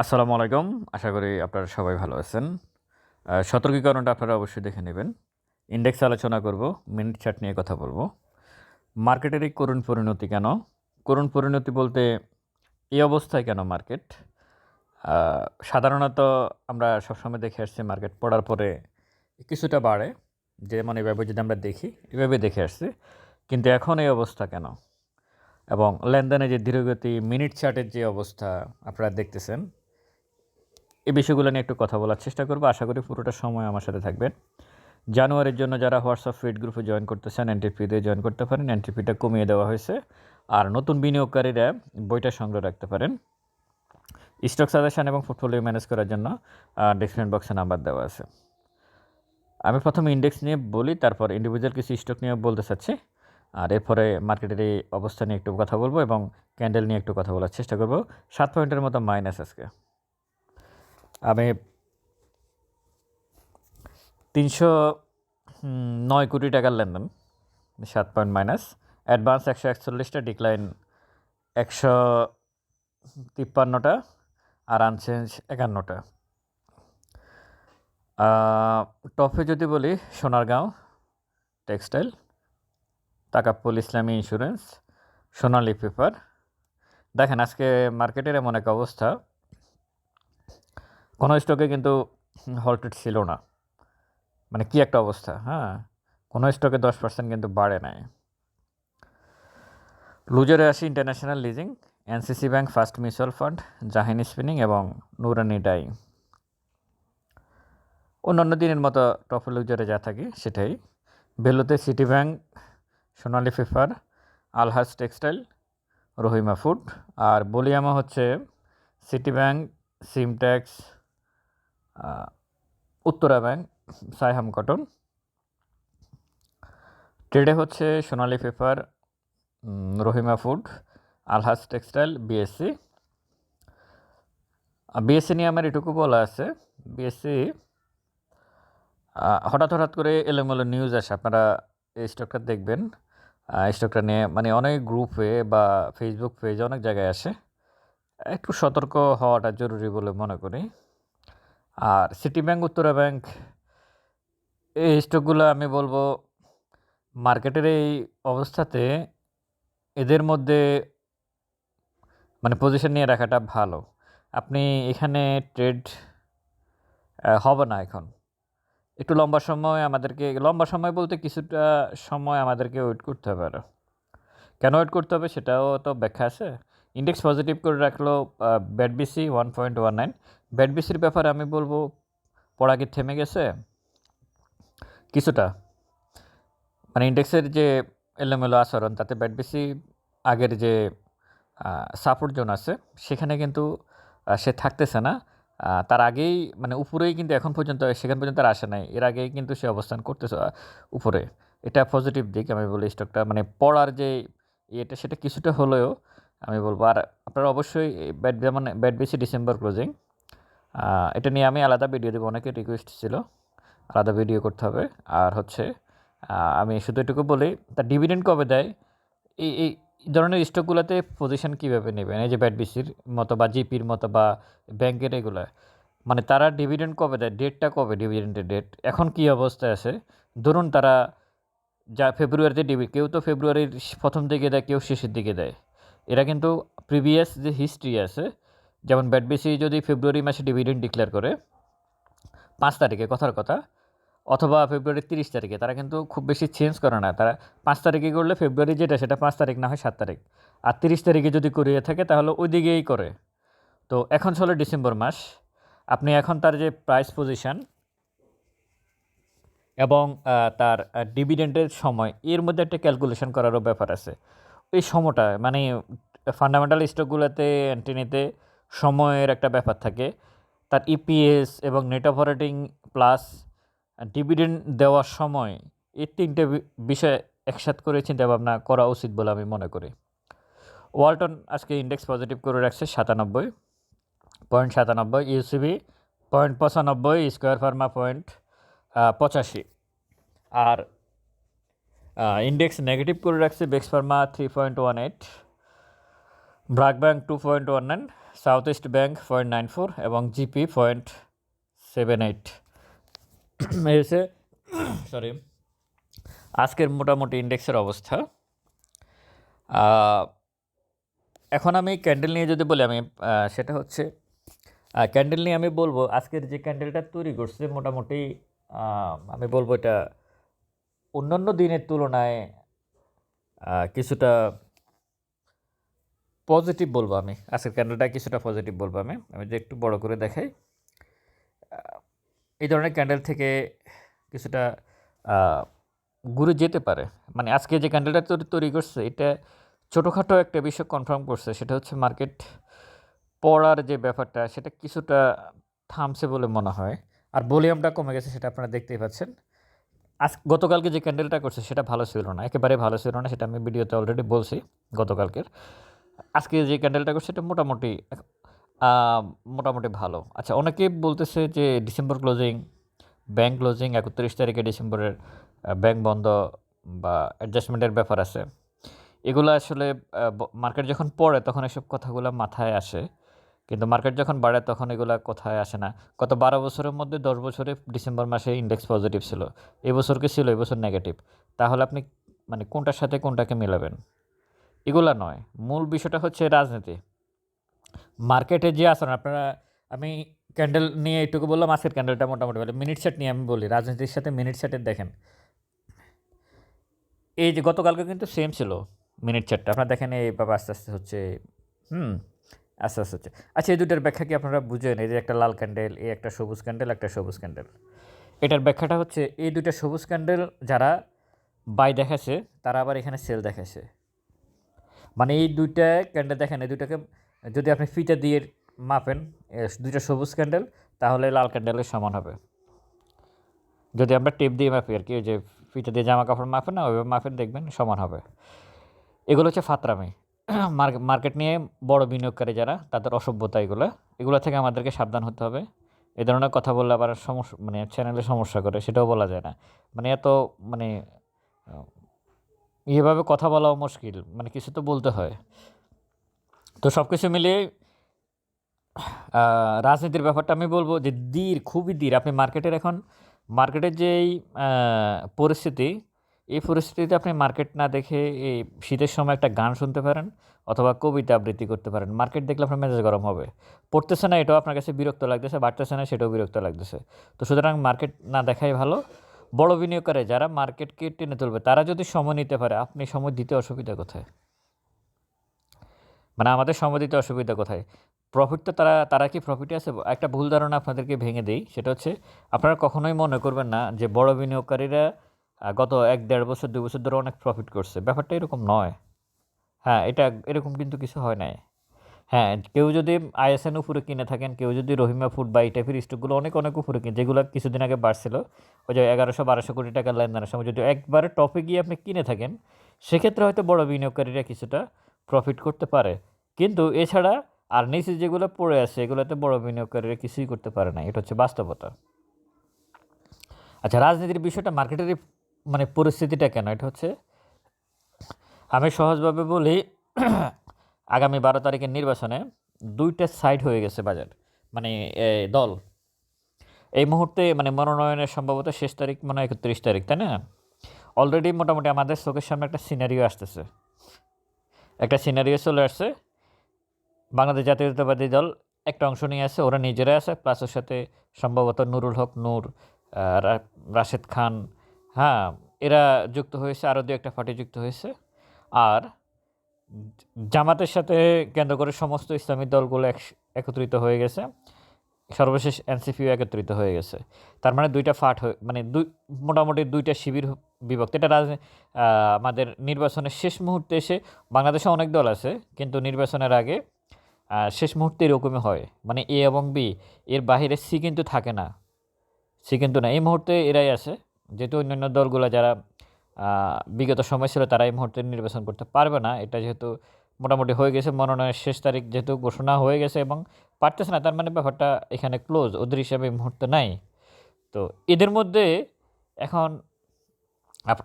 আসসালামু আলাইকুম। আশা করি আপনারা সবাই ভালো আছেন। সতর্কীকরণটা আপনারা অবশ্যই দেখে নেবেন। ইন্ডেক্স আলোচনা করব মিনিট চার্ট নিয়ে কথা বলব। মার্কেটের এই করুণ পরিণতি কেন? করুণ পরিণতি বলতে এই অবস্থায় কেন মার্কেট সাধারণত আমরা সবসময় দেখে আসছি মার্কেট পড়ার পরে কিছুটা বাড়ে। যেমন এভাবে যদি আমরা দেখি, এভাবে দেখে আসছি। কিন্তু এখন এই অবস্থা কেন? এবং লেনদেনের যে ধীরগতি মিনিট চার্টের যে অবস্থা আপনারা দেখতেছেন এই বিষয়গুলো নিয়ে একটু কথা বলার চেষ্টা করব। আশা করি পুরোটা সময় আমার সাথে থাকবেন। জানুয়ারির জন্য যারা হোয়াটসঅ্যাপ ফিড গ্রুপে জয়েন করতেছেন এনটিপিতে জয়েন করতে পারেন। এনটিপিটা কমিয়ে দেওয়া হয়েছে। আর নতুন বিনিয়োগকারীরা বইটা সংগ্রহ রাখতে পারেন। স্টক সাজেশন এবং পোর্টফোলিও ম্যানেজ করার জন্য ডিসক্রিপশন বক্সে নাম্বার দেওয়া আছে। আমি প্রথমে ইন্ডেক্স নিয়ে বলি, তারপর ইন্ডিভিজুয়াল কিছু স্টক নিয়ে বলতে চাচ্ছি। আর এরপরে মার্কেটের এই অবস্থা নিয়ে একটু কথা বলব এবং ক্যান্ডেল নিয়ে একটু কথা বলার চেষ্টা করব। সাত পয়েন্টের মতো মাইনাস আজকে। আমি তিনশো নয় কোটি টাকার লেনদেন, সাত পয়েন্ট মাইনাস। অ্যাডভান্স একশো একচল্লিশটা, ডিক্লাইন একশো তিপ্পান্নটা, আর আনচেঞ্জ একান্নটা। টপে যদি বলি, সোনারগাঁও, টেক্সটাইল, তাকাপ্পুল ইসলামী ইন্স্যুরেন্স, সোনালী পেপার। দেখেন, আজকে মার্কেটের এমন এক অবস্থা কোনো স্টকে কিন্তু হল্টেড ছিল না। মানে কি একটা অবস্থা হ্যাঁ? কোনো স্টকে দশ পার্সেন্ট কিন্তু বাড়ে নাই। লুজারে আসি international leasing NCC bank first mutual fund Zaheen spinning এবং নুরানি ডাই অন্যান্য দিনের মতো টপ লুজারে যা থাকে, সেটাই। ভেলুতে সিটি ব্যাংক সোনালি ফিফার আলহাজ টেক্সটাইল রহিমা ফুড আর বলিয়ামা হচ্ছে city bank সিমট্যাক্স Uttara bank Saiham cotton. ট্রেডে হচ্ছে Sonali paper Rahima food Alhaj textile BSC BSC নিয়ে আমার এটুকু বলা আছে বিএসসি হঠাৎ হঠাৎ করে এলোমেলো নিউজ আসে, আপনারা এই স্টকটা দেখবেন। স্টকটা নিয়ে মানে অনেক গ্রুপে বা ফেসবুক পেজে অনেক জায়গায় আসে। একটু সতর্ক হওয়াটা জরুরি বলে মনে করি। আর সিটি ব্যাংক উত্তরা ব্যাংক এই স্টকগুলো আমি বলব মার্কেটের এই অবস্থাতে এদের মধ্যে মানে পজিশন নিয়ে রাখাটা ভালো। আপনি এখানে ট্রেড হবে না এখন। একটু লম্বা সময় আমাদেরকে, লম্বা সময় বলতে কিছুটা সময় আমাদেরকে ওয়েট করতে হবে আরও কেন ওয়েট করতে হবে সেটাও তো ব্যাখ্যা আছে। ইন্ডেক্স পজিটিভ করে রাখল BAT BC one point one nine BAT বিসির ব্যাপারে আমি বলব, পড়া কি থেমে গেছে। কিছুটা। মানে ইন্ডেক্সের যে এলোমেলো আচরণ, তাতে ব্যাট বেশি আগের যে সাপোর্ট জোন আছে, সেখানে কিন্তু সে থাকতেছে না। তার আগেই মানে উপরেই কিন্তু এখন পর্যন্ত, সেখান পর্যন্ত আর আসে নাই। এর আগেই কিন্তু সে অবস্থান করতেছে উপরে। এটা পজিটিভ দিক, আমি বলি স্টকটা মানে পড়ার যে ইয়েটা, সেটা কিছুটা হলেও আমি বলব। আর আপনারা অবশ্যই, ব্যাট মানে ব্যাট বেশি ডিসেম্বর ক্লোজিং এটা নিয়ে আমি আলাদা ভিডিও দেবো। অনেকে রিকোয়েস্ট ছিল, আলাদা ভিডিও করতে হবে। আর হচ্ছে আমি শুধু এটুকু বলি, তার ডিভিডেন্ড কবে দেয়? এই এই ধরনের স্টকগুলোতে পজিশন কীভাবে নেবেন? এই যে ব্যাটবিসির মতো বা জিপির মতো বা ব্যাংকের এগুলো মানে তারা ডিভিডেন্ড কবে দেয়? ডেটটা কবে ডিভিডেন্টের ডেট এখন কী অবস্থায় আছে? ধরুন তারা যা ফেব্রুয়ারিতে ডিভি কেউ তো ফেব্রুয়ারির প্রথম দিকে দেয়, কেউ শেষের দিকে দেয়। এরা কিন্তু প্রিভিয়াস যে হিস্ট্রি আছে যেমন ব্যাটবিসি যদি ফেব্রুয়ারি মাসে ডিভিডেন্ড ডিক্লেয়ার করে, পাঁচ তারিখে, কথার কথা, অথবা ফেব্রুয়ারির তিরিশ তারিখে, তারা কিন্তু খুব বেশি চেঞ্জ করে না। তারা পাঁচ তারিখে করলে ফেব্রুয়ারি যেটা, সেটা পাঁচ তারিখ না হয় সাত তারিখ। আর তিরিশ তারিখে যদি করিয়ে থাকে, তাহলে ওই দিকেই করে। তো এখন চলে ডিসেম্বর মাস। আপনি এখন তার যে প্রাইস পজিশন এবং তার ডিভিডেন্ডের সময়, এর মধ্যে একটা ক্যালকুলেশন করারও ব্যাপার আছে। এই সময়টা মানে ফান্ডামেন্টাল স্টকগুলোতে অ্যান্টিনিতে সময়ের একটা ব্যাপার থাকে। তার ইপিএস এবং নেট অপারেটিং প্লাস ডিভিডেন্ড দেওয়ার সময় এই তিনটে বিষয় একসাথ করে চিন্তা ভাবনা করা উচিত বলে আমি মনে করি। ওয়ালটন আজকে ইন্ডেক্স পজিটিভ করে রাখছে সাতানব্বই পয়েন্ট সাতানব্বই ইউসিবি পয়েন্ট পঁচানব্বই স্কোয়ার ফার্মা পয়েন্ট পঁচাশি। আর ইন্ডেক্স নেগেটিভ করে রাখছে Bex pharma three point one eight BRAC bank two point one nine south east bank point nine four এবং জিপি পয়েন্ট সেভেন এইট এই হচ্ছে সরি আজকের মোটামুটি ইন্ডেক্সের অবস্থা। এখন আমি ক্যান্ডেল নিয়ে যদি বলি, আমি সেটা হচ্ছে ক্যান্ডেল নিয়ে আমি বলব, আজকের যে ক্যান্ডেলটা তৈরি করছে মোটামুটি আমি বলব এটা অন্যান্য দিনের তুলনায় কিছুটা পজিটিভ বলব আমি। আজকের ক্যান্ডেলটা কিছুটা পজিটিভ বলব আমি। আমি যে একটু বড় করে দেখাই। এই ধরনের ক্যান্ডেল থেকে কিছুটা ঘুরে যেতে পারে। মানে আজকে যে ক্যান্ডেলটা তৈরি তৈরি করছে, এটা ছোটোখাটো একটা বিষয় কনফার্ম করছে। সেটা হচ্ছে মার্কেট পড়ার যে ব্যাপারটা, সেটা কিছুটা থামছে বলে মনে হয়। আর ভলিউমটা কমে গেছে, সেটা আপনারা দেখতেই পাচ্ছেন। আজ, গতকালকে যে ক্যান্ডেলটা করছে, সেটা ভালো ছিল না। একেবারে ভালো ছিল না, সেটা আমি ভিডিওতে অলরেডি বলছি গতকালকের। আজকে যে ক্যান্ডেলটা করছে এটা মোটামুটি মোটামুটি ভালো। আচ্ছা অনেকে বলতেছে যে ডিসেম্বর ক্লোজিং ব্যাংক ক্লোজিং একত্রিশ তারিখে ডিসেম্বরের ব্যাংক বন্ধ বা অ্যাডজাস্টমেন্টের ব্যাপার আছে। এগুলো আসলে মার্কেট যখন পড়ে তখন এসব কথাগুলো মাথায় আসে। কিন্তু মার্কেট যখন বাড়ে তখন এগুলা কোথায় আসে না। গত বারো বছরের মধ্যে দশ বছরে ডিসেম্বর মাসে ইন্ডেক্স পজিটিভ ছিল। এবছর কি ছিল, এবছর নেগেটিভ তাহলে আপনি মানে কোনটার সাথে কোনটাকে মেলাবেন? এগুলা নয়। মূল বিষয়টা হচ্ছে রাজনীতি। মার্কেটে যে আচরণ, আপনারা, আমি ক্যান্ডেল নিয়ে এইটুকু বললাম, আজকের ক্যান্ডেলটা মোটামুটি ভালো। মিনিট সেট নিয়ে আমি বলি, রাজনীতির সাথে মিনিট সেটের দেখেন। এই যে গতকালকে কিন্তু সেম ছিল মিনিট সেটটা আপনারা দেখেন এইভাবে আস্তে আস্তে হচ্ছে, হুম, আস্তে আস্তে হচ্ছে। আচ্ছা এই দুটার ব্যাখ্যা কি আপনারা বুঝেন? এই যে একটা লাল ক্যান্ডেল এই একটা সবুজ ক্যান্ডেল একটা সবুজ ক্যান্ডেল এটার ব্যাখ্যাটা হচ্ছে, এই দুইটা সবুজ ক্যান্ডেল যারা বাই দেখাছে তারা আবার এখানে সেল দেখাছে মানে এই দুইটা ক্যান্ডেল দেখেন, এই দুইটাকে যদি আপনি ফিতা দিয়ে মাপেন দুইটা সবুজ ক্যান্ডেল তাহলে লাল ক্যান্ডেলের সমান হবে। যদি আমরা টেপ দিয়ে মাপি আর কি, ওই যে ফিতা দিয়ে জামা কাপড় মাপেন না, ওইভাবে মাপেন, দেখবেন সমান হবে। এগুলো হচ্ছে ফাতরামি। মার্কেট নিয়ে বড় বিনিয়োগকারী যারা, তাদের অসভ্যতা এগুলো। এগুলো থেকে আমাদেরকে সাবধান হতে হবে। এ ধরনের কথা বললে আবার সমস্যা মানে চ্যানেলে সমস্যা করে, সেটাও বলা যায় না। মানে এত মানে এভাবে কথা বলাও মুশকিল মানে কিছু তো বলতে হয়। তো সব কিছু মিলিয়ে রাজনীতির ব্যাপারটা আমি বলব যে দীর খুবই দীর আপনি মার্কেটের এখন মার্কেটের যেই পরিস্থিতি, এই পরিস্থিতিতে আপনি মার্কেট না দেখে এই শীতের সময় একটা গান শুনতে পারেন অথবা কবিতা আবৃত্তি করতে পারেন। মার্কেট দেখলে আপনার মেজাজ গরম হবে। পড়তেছে না এটাও আপনার কাছে বিরক্ত লাগতেছে, বাড়তেছে না সেটাও বিরক্ত লাগতেছে। তো সুতরাং মার্কেট না দেখাই ভালো। বড় বিনিয়োগকারী যারা মার্কেটকে টেনে তুলবে, তারা যদি সময় নিতে পারে, আপনি সময় দিতে অসুবিধা কোথায়? মানে আমাদের সময় দিতে অসুবিধা কোথায়? প্রফিট তো তারা তারা কি প্রফিটে আছে? একটা ভুল ধারণা আপনাদেরকে ভেঙে দেই, সেটা হচ্ছে আপনারা কখনোই মনে করবেন না যে বড় বিনিয়োগকারীরা গত এক, দেড় বছর, দুই বছর ধরে অনেক প্রফিট করছে। ব্যাপারটা এরকম নয়। হ্যাঁ এটা এরকম কিন্তু কিছু হয় নাই। হ্যাঁ কেউ যদি আইএসএন উপরে কিনে থাকেন, কেউ যদি রহিমা ফুড বা এই টাইপের স্টকগুলো অনেক অনেক উপরে কিনে, যেগুলো কিছুদিন আগে বাড়ছিল, ওই যে এগারোশো বারোশো কোটি টাকার লেনদেনের সময় যদি একবারে টপে গিয়ে আপনি কিনে থাকেন, সেক্ষেত্রে হয়তো বড় বিনিয়োগকারীরা কিছুটা প্রফিট করতে পারে। কিন্তু এছাড়া আর নিচে যেগুলো পড়ে আছে, এগুলোতে বড় বিনিয়োগকারীরা কিছুই করতে পারে না, এটা হচ্ছে বাস্তবতা। আচ্ছা রাজনীতির বিষয়টা মার্কেটের মানে পরিস্থিতিটা কেন? এটা হচ্ছে, আমি সহজভাবে বলি আগামী বারো তারিখের নির্বাচনে দুইটা সাইড হয়ে গেছে বাজার মানে দল। এই মুহূর্তে মানে মনোনয়নের সম্ভবত শেষ তারিখ মানে একত্রিশ তারিখ, তাই না? অলরেডি মোটামুটি আমাদের চোখের সামনে একটা সিনারিও আসতেছে। একটা সিনারিও চলে আসছে। বাংলাদেশ জাতীয়তাবাদী দল একটা অংশ নিয়ে আছে, ওরা নিজেরা আছে প্লাস ওর সাথে সম্ভবত নুরুল হক, নূর রাশেদ খান হ্যাঁ এরা যুক্ত হয়েছে, আরও দু একটা পার্টি যুক্ত হয়েছে। আর জামাতের সাথে কেন্দ্র করে সমস্ত ইসলামী দলগুলো এক- একত্রিত হয়ে গেছে। সর্বশেষ এনসিপিও একত্রিত হয়ে গেছে। তার মানে দুইটা ফাট হয়ে মানে দুই, মোটামুটি দুইটা শিবির বিভক্ত। এটা রাজ আমাদের নির্বাচনের শেষ মুহূর্তে এসে বাংলাদেশে অনেক দল আছে, কিন্তু নির্বাচনের আগে শেষ মুহূর্তে এরকমই হয়। মানে এ এবং বি, এর বাইরে সি কিন্তু থাকে না। সি কিন্তু না। এই মুহূর্তে এরাই আছে। যেহেতু অন্যান্য দলগুলো যারা বিগত সময় ছিল তারা এই মুহূর্তে নির্বাচন করতে পারবে না। এটা যেহেতু মোটামুটি হয়ে গেছে, মনোনয়নের শেষ তারিখ যেহেতু ঘোষণা হয়ে গেছে এবং পারতেছে না, তার মানে ব্যাপারটা এখানে ক্লোজ ওদের হিসাবে এই মুহূর্তে নাই। তো এদের মধ্যে এখন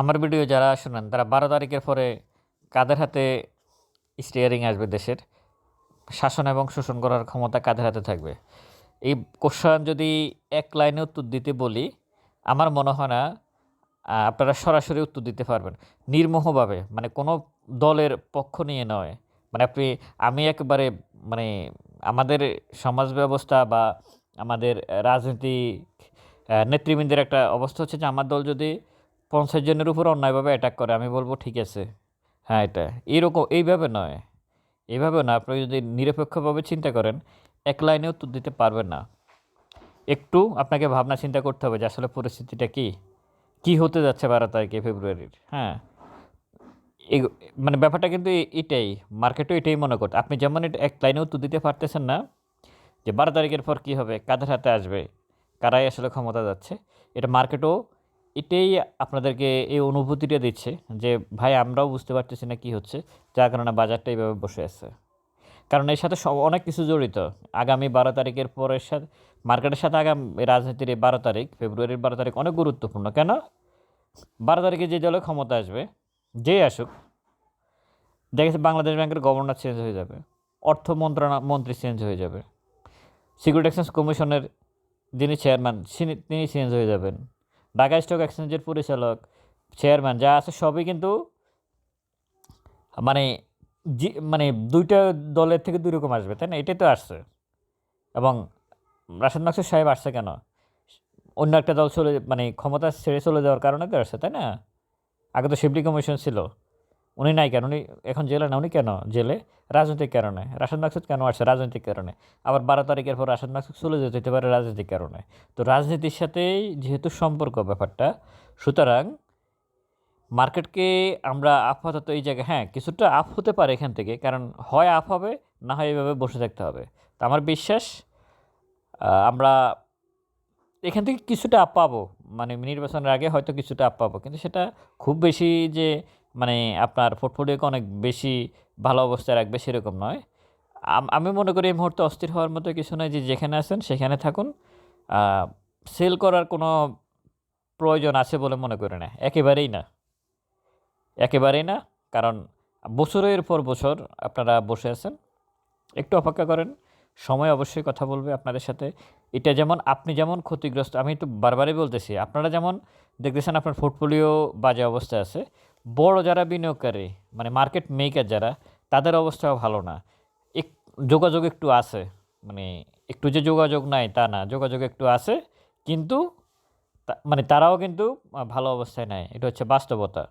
আমার ভিডিও যারা শোনেন, তারা বারো তারিখের পরে কাদের হাতে স্টিয়ারিং আসবে দেশের? শাসন এবং শোষণ করার ক্ষমতা কাদের হাতে থাকবে? এই কোশ্চান যদি এক লাইনে উত্তর দিতে বলি, আমার মনে হয় না আপনারা সরাসরি উত্তর দিতে পারবেন। নির্মোহভাবে মানে কোনো দলের পক্ষ নিয়ে নয়। মানে আপনি, আমি একেবারে মানে আমাদের সমাজ ব্যবস্থা বা আমাদের রাজনৈতিক নেতৃবৃন্দের একটা অবস্থা হচ্ছে যে আমার দল যদি পঞ্চাশ জনের উপর অন্যায়ভাবে অ্যাটাক করে, আমি বলব ঠিক আছে। হ্যাঁ এটা এইরকম এইভাবে নয়। এইভাবে না আপনি যদি নিরপেক্ষভাবে চিন্তা করেন, এক লাইনে উত্তর দিতে পারবেন না। একটু আপনাকে ভাবনা চিন্তা করতে হবে যে আসলে পরিস্থিতিটা কি। কি হতে যাচ্ছে বারো তারিখে ফেব্রুয়ারির? হ্যাঁ। এই- মানে ব্যাপারটা কিন্তু এটাই মার্কেটও এটাই মনে করতে আপনি যেমন এক লাইনে উত্তর দিতে পারতেছেন না যে বারো তারিখের পর কী হবে, কাদের হাতে আসবে, কারাই আসলে ক্ষমতা যাচ্ছে। এটা মার্কেটও এটাই আপনাদেরকে এই অনুভূতিটা দিচ্ছে যে, ভাই, আমরাও বুঝতে পারতেছি না কী হচ্ছে। যার কারণে বাজারটা এইভাবে বসে আছে। কারণ এর সাথে সব অনেক কিছু জড়িত। আগামী বারো তারিখের পরের সাথে মার্কেটের সাথে আগামী রাজনীতির এই বারো তারিখ, ফেব্রুয়ারির বারো তারিখ অনেক গুরুত্বপূর্ণ। কেন? বারো তারিখে যে দলে ক্ষমতা আসবে, যেই আসুক, দেখেছে বাংলাদেশ ব্যাংকের গভর্নর চেঞ্জ হয়ে যাবে, অর্থ মন্ত্রণা, মন্ত্রী চেঞ্জ হয়ে যাবে, সিকিউরিটি এক্সচেঞ্জ কমিশনের যিনি চেয়ারম্যান তিনি- চেঞ্জ হয়ে যাবেন। ঢাকা স্টক এক্সচেঞ্জের পরিচালক, চেয়ারম্যান, যা আছে সবই কিন্তু মানে মানে দুইটা দলের থেকে দুই রকম আসবে, তাই না? এটাই তো আসছে। এবং রাশেদ মাকসুদ সাহেব আসছে কেন? অন্য একটা দল চলে মানে ক্ষমতা ছেড়ে চলে যাওয়ার কারণে তো আসছে, তাই না? আগে তো শিবলি কমিশন ছিল। উনি নাই কেন? উনি এখন জেলে না? উনি কেন জেলে? রাজনৈতিক কারণে। রাশেদ মাকসুদ কেন আসছে? রাজনৈতিক কারণে। আবার বারো তারিখের পর রাশেদ মাকসুদ চলে যেতে হতে পারে রাজনৈতিক কারণে। তো রাজনীতির সাথেই যেহেতু সম্পর্ক ব্যাপারটা, সুতরাং মার্কেটকে আমরা আপাতত এই জায়গায় হ্যাঁ কিছুটা আপ হতে পারে এখান থেকে, কারণ হয় আপ হবে, না হয় এইভাবে বসে থাকতে হবে। তো আমার বিশ্বাস আমরা এখান থেকে কিছুটা আপ পাবো। মানে নির্বাচনের আগে হয়তো কিছুটা আপ পাবো। কিন্তু সেটা খুব বেশি যে মানে আপনার পোর্টফোলিওকে অনেক বেশি ভালো অবস্থায় রাখবে সেরকম নয়। আমি মনে করি এই মুহূর্তে অস্থির হওয়ার মতো কিছু নয় যে, যেখানে আছেন সেখানে থাকুন। সেল করার কোনো প্রয়োজন আছে বলে মনে করি না। একেবারেই না। একেবারেই না। কারণ বছরের পর বছর আপনারা বসে আছেন। একটু অপেক্ষা করেন। সময় অবশ্যই কথা বলবে আপনাদের সাথে। এটা যেমন আপনি যেমন ক্ষতিগ্রস্ত, আমি একটু বারবারই বলতেছি, আপনারা যেমন দেখতেছেন আপনার পোর্টফোলিও বাজে অবস্থায় আছে, বড় যারা বিনিয়োগকারী মানে মার্কেট মেকার যারা, তাদের অবস্থাও ভালো না। এক, যোগাযোগ একটু আছে মানে একটু যে যোগাযোগ নাই তা না, যোগাযোগ একটু আছে, কিন্তু তা- মানে তারাও কিন্তু ভালো অবস্থায় নাই, এটা হচ্ছে বাস্তবতা।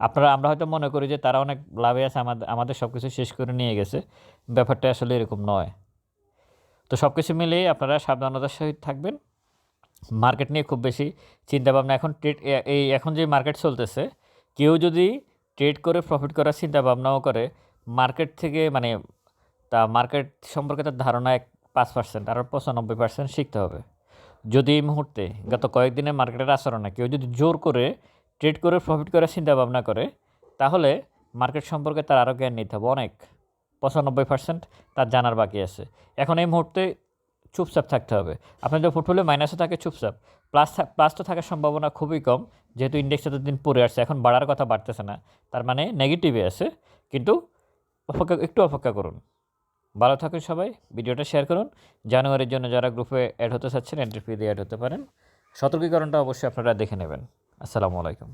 আপনারা, আমরা হয়তো মনে করি যে তারা অনেক লাভে আছে আমাদের আমাদের সব কিছু শেষ করে নিয়ে গেছে, ব্যাপারটা আসলে এরকম নয়। তো সব কিছু মিলিয়ে আপনারা সাবধানতার সহিত থাকবেন। মার্কেট নিয়ে খুব বেশি চিন্তাভাবনা। এখন ট্রেড এই এখন যে মার্কেট চলতেছে, কেউ যদি ট্রেড করে প্রফিট করার চিন্তাভাবনাও করে, মার্কেট থেকে মানে তা মার্কেট সম্পর্কে তার ধারণা এক পাঁচ পার্সেন্ট আর পঁচানব্বই পার্সেন্ট শিখতে হবে। যদি এই মুহূর্তে, গত কয়েকদিনের মার্কেটের আচরণে কেউ যদি জোর করে ট্রেড করে প্রফিট করার চিন্তা ভাবনা করে, তাহলে মার্কেট সম্পর্কে তার আরও জ্ঞান নিতে হবে অনেক। পঁচানব্বই পার্সেন্ট তার জানার বাকি আছে। এখন এই মুহূর্তে চুপচাপ থাকতে হবে। আপনার যদি পোর্টফোলিও মাইনাসে থাকে চুপচাপ। প্লাস প্লাস তো থাকার সম্ভাবনা খুবই কম, যেহেতু ইন্ডেক্স এতদিন পরে আসছে, এখন বাড়ার কথা বাড়তেছে না। তার মানে নেগেটিভে আছে, কিন্তু অপেক্ষা, একটু অপেক্ষা করুন। ভালো থাকুন সবাই, ভিডিওটা শেয়ার করুন। জানুয়ারির জন্য যারা গ্রুপে অ্যাড হতে চাচ্ছেন এন্ট্রি ফি দিয়ে অ্যাড হতে পারেন। সতর্কীকরণটা অবশ্যই আপনারা দেখে নেবেন। আসসালামু আলাইকুম।